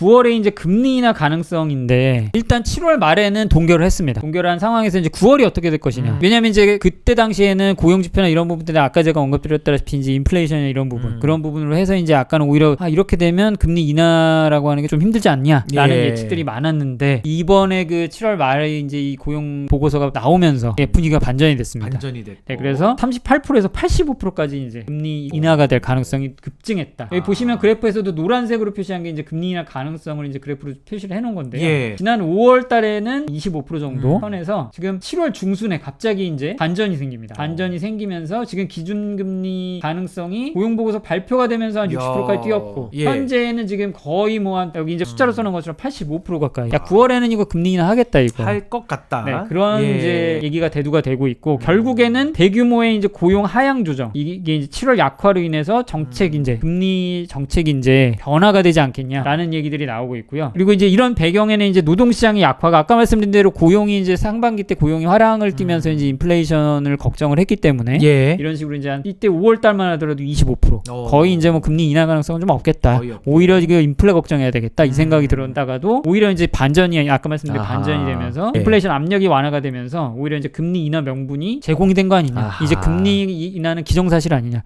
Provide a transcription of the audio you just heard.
9월에 이제 금리 인하 가능성인데 일단 7월 말에는 동결을 했습니다. 동결한 상황에서 이제 9월이 어떻게 될 것이냐. 음. 왜냐면 이제 그때 당시에는 고용 지표나 이런 부분 때문에 아까 제가 언급드렸다시피 이제 인플레이션이나 이런 부분 음. 그런 부분으로 해서 이제 아까는 오히려 아 이렇게 되면 금리 인하라고 하는 게 좀 힘들지 않냐라는 예. 예측들이 많았는데 이번에 그 7월 말에 이제 이 고용 보고서가 나오면서 예, 분위기가 반전이 됐습니다. 반전이 됐고. 네, 그래서 38%에서 85%까지 이제 금리 인하가 될 가능성이 급증했다. 여기 아. 보시면 그래프에서도 노란색으로 표시한 게 이제 금리 인하 가능 성을 이제 그래프로 표시를 해놓은 건데요. 예. 지난 5월 달에는 25% 정도 음. 선에서 지금 7월 중순에 갑자기 이제 반전이 생깁니다. 반전이 생기면서 지금 기준금리 가능성이 고용보고서 발표가 되면서 한 야. 60%까지 뛰었고 예. 현재는 지금 거의 뭐 한 여기 이제 숫자로 음. 써놓은 것처럼 85% 가까이. 야 9월에는 이거 금리 인하 하겠다 이거. 할 것 같다. 네, 그런 예. 이제 얘기가 대두가 되고 있고 결국에는 대규모의 이제 고용 하향 조정 이게 이제 7월 약화로 인해서 정책 음. 이제 금리 정책이 이제 변화가 되지 않겠냐라는 얘기들이 나오고 있고요. 그리고 이제 이런 배경에는 이제 노동 시장의 약화가 아까 말씀드린 대로 고용이 이제 상반기 때 고용이 화랑을 띠면서 이제 인플레이션을 걱정을 했기 때문에 음. 예. 이런 식으로 이제 한 이때 5월 달만 하더라도 25% 어. 거의 이제 뭐 금리 인하 가능성은 좀 없겠다. 오히려 이거 인플레 걱정해야 되겠다 이 음. 생각이 들었다가도 오히려 이제 반전이 아까 말씀드린 아하. 반전이 되면서 예. 인플레이션 압력이 완화가 되면서 오히려 이제 금리 인하 명분이 제공이 된 거 아니냐. 아하. 이제 금리 이- 인하는 기정사실 아니냐.